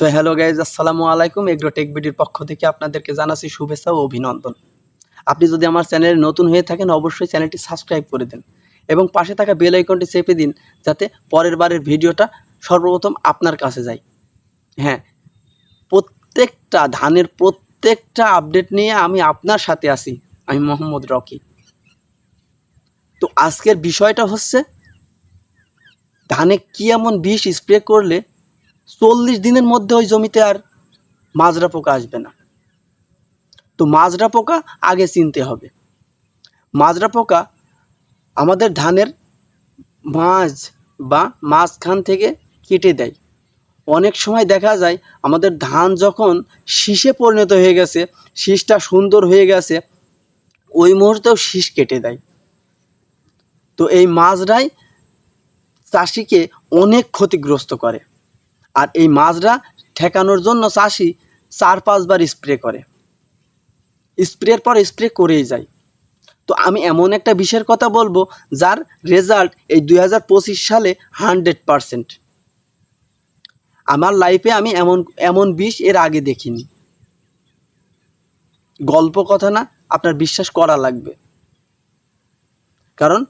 So hello guys আসসালামু আলাইকুম। Agrotech বিডির পক্ষ থেকে আপনাদেরকে জানাচ্ছি শুভেচ্ছা ও অভিনন্দন। আপনি যদি আমার চ্যানেলে নতুন হয়ে থাকেন, অবশ্যই চ্যানেলটি সাবস্ক্রাইব করে দিন এবং পাশে থাকা বেল আইকনটি চেপে দিন যাতে পরের বারের ভিডিওটা সর্বপ্রথম আপনার কাছে যায়। হ্যাঁ প্রত্যেকটা ধানের প্রত্যেকটা আপডেট নিয়ে আমি আপনার সাথে আছি, আমি মোহাম্মদ রকি। তো আজকের বিষয়টা হচ্ছে, ধানে কি এমন বিষ স্প্রে করলে চল্লিশ দিনের মধ্যে ওই জমিতে আর মাজরা পোকা আসবে না। তো মাজরা পোকা আগে চিনতে হবে। মাজরা পোকা আমাদের ধানের মাঝ বা মাঝখান থেকে কেটে দেয়। অনেক সময় দেখা যায় আমাদের ধান যখন শীষে পরিণত হয়ে গেছে, শীষটা সুন্দর হয়ে গেছে, ওই মুহূর্তেও শীষ কেটে দেয়। তো এই মাজরাই চাষিকে অনেক ক্ষতিগ্রস্ত করে। আর এই মাজরা ঠেকানোর জন্য চাষি চার পাঁচবার স্প্রে করে। স্প্রের পর স্প্রে করেই যায়। তো আমি এমন একটা বিষয়ের কথা বলব যার রেজাল্ট এই দু হাজার পঁচিশ সালে হান্ড্রেড পারসেন্ট আমার লাইফে আমি এমন এমন বিষ এর আগে দেখিনি। গল্প কথা না, আপনার বিশ্বাস করা লাগবে। কারণ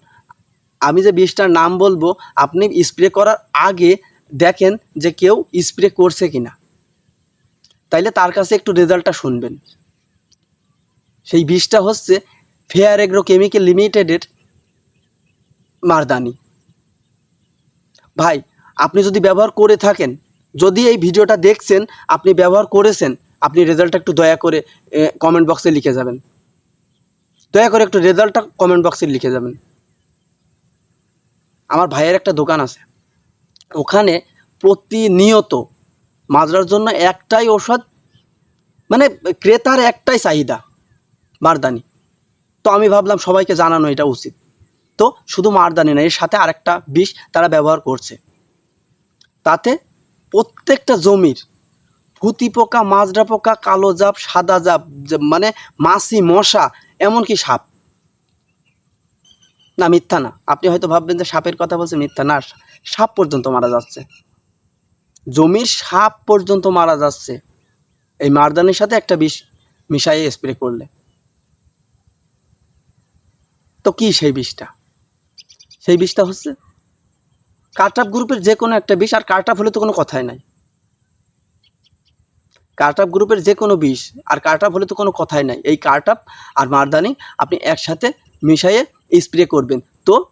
আমি যে বিষটার নাম বলব, আপনি স্প্রে করার আগে দেখেন যে কেউ স্প্রে করছে কিনা। তাইলে তার কাছে একটু রেজাল্টটা শুনবেন। সেই বিষটা হচ্ছে ফেয়ার এগ্রো কেমিক্যাল লিমিটেডের মারদানি। ভাই, আপনি যদি ব্যবহার করে থাকেন, যদি এই ভিডিওটা দেখছেন, আপনি ব্যবহার করেছেন, আপনি রেজাল্টটা একটু দয়া করে কমেন্ট বক্সে লিখে যাবেন। দয়া করে একটু রেজাল্টটা কমেন্ট বক্সে লিখে যাবেন। আমার ভাইয়ের একটা দোকান আছে। ওখানে প্রতিনিয়ত মাজরার জন্য একটাই ওষুধ মানে ক্রেতার একটাই চাহিদা, মারদানি। তো আমি ভাবলাম সবাইকে জানানো এটা উচিত। তো শুধু মারদানি না, এর সাথে আরেকটা বিষ তারা ব্যবহার করছে। তাতে প্রত্যেকটা জমির ফুতি পোকা, মাজরা পোকা, কালো জাপ সাদা জাপ মানে মাছি, মশা, এমনকি সাপ না, মিথ্যা না। আপনি হয়তো ভাববেন যে সাপের কথা বলছে, মিথ্যা না, সাপ পর্যন্ত মারা যাচ্ছে। জমির সাপ পর্যন্ত মারা যাচ্ছে। এই মারদানির সাথে একটা বিষ মিশাইয়ে স্প্রে করলে। তো কি সেই বিষটা? সেই বিষটা হচ্ছে কার্টাপ গ্রুপের যে কোনো একটা বিষ, আর কার্টাপ হলে তো কোনো কথাই নাই। কার্টাপ গ্রুপের যে কোনো বিষ, আর কার্টাপ হলে তো কোনো কথাই নাই। এই কার্টাপ আর মারদানি আপনি একসাথে মিশাইয়ে স্প্রে করবেন। তো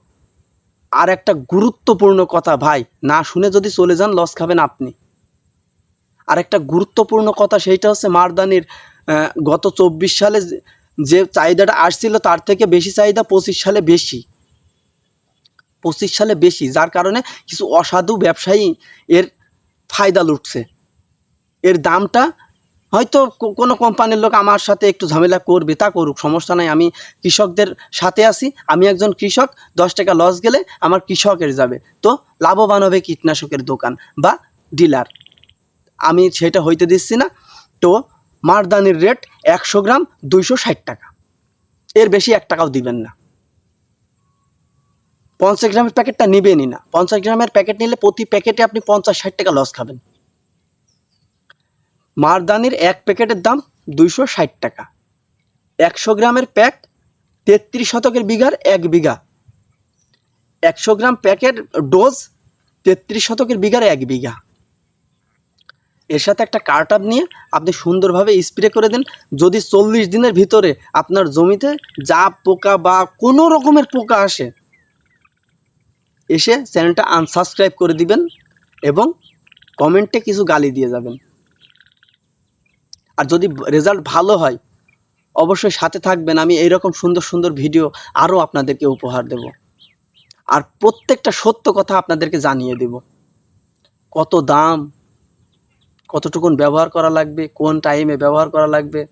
আর একটা গুরুত্বপূর্ণ কথা ভাই, না শুনে যদি চলে যান লস খাবেন আপনি। আর একটা গুরুত্বপূর্ণ কথা সেইটা হচ্ছে মারদানির গত চব্বিশ সালে যে- চাহিদাটা আসছিল, তার থেকে বেশি চাহিদা পঁচিশ সালে বেশি। পঁচিশ সালে বেশি, যার কারণে কিছু অসাধু ব্যবসায়ী এর ফায়দা লুটছে। এর দামটা হয়তো কোনো কোম্পানির লোক আমার সাথে একটু ঝামেলা করবে, তা করুক, সমস্যা নাই। আমি কৃষকদের সাথে আছি, আমি একজন কৃষক, দশ টাকা লস গেলে আমার কৃষকের যাবে। তো লাভবান হবে কীটনাশকের দোকান বা ডিলার। আমি সেটা হইতে দিচ্ছি না। তো মারদানির রেট একশো গ্রাম দুইশো ষাট টাকা। এর বেশি এক টাকাও দিবেন না। পঞ্চাশ গ্রামের প্যাকেটটা নেবেনই না। পঞ্চাশ গ্রামের প্যাকেট নিলে প্রতি প্যাকেটে আপনি পঞ্চাশ ষাট টাকা লস খাবেন। মারদানির এক প্যাকেটের দাম দুইশো ষাট টাকা। একশো গ্রামের প্যাক তেত্রিশ শতকের বিঘার এক বিঘা। একশো গ্রাম প্যাকের ডোজ তেত্রিশ শতকের বিঘার এক বিঘা। এর সাথে একটা কার্টাপ নিয়ে আপনি সুন্দরভাবে স্প্রে করে দিন। যদি চল্লিশ দিনের ভিতরে আপনার জমিতে যা পোকা বা কোনো রকমের পোকা আসে, এসে চ্যানেলটা আনসাবস্ক্রাইব করে দিবেন এবং কমেন্টে কিছু গালি দিয়ে যাবেন। আর যদি রেজাল্ট ভালো হয়, অবশ্যই সাথে থাকবেন। আমি এইরকম সুন্দর সুন্দর ভিডিও আরও আপনাদেরকে উপহার দেব। আর প্রত্যেকটা সত্য কথা আপনাদেরকে জানিয়ে দেব। কত দাম, কতটুকুন ব্যবহার করা লাগবে, কোন টাইমে ব্যবহার করা লাগবে।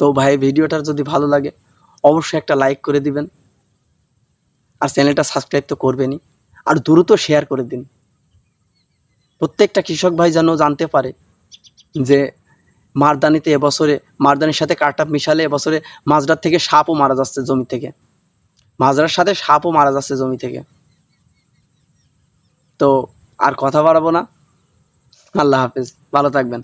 তো ভাই ভিডিওটার যদি ভালো লাগে, অবশ্যই একটা লাইক করে দিবেন। আর চ্যানেলটা সাবস্ক্রাইব তো করবেনই। আর দ্রুত শেয়ার করে দিন। প্রত্যেকটা কৃষক ভাই যেন জানতে পারে যে মারদানিতে এবছরে, মারদানির সাথে কাটাপ মিশালে এবছরে মাজরার থেকে সাপও মারা যাচ্ছে জমি থেকে। মাজরার সাথে সাপও মারা যাচ্ছে জমি থেকে। তো আর কথা বাড়াবো না। আল্লাহ হাফেজ। ভালো থাকবেন।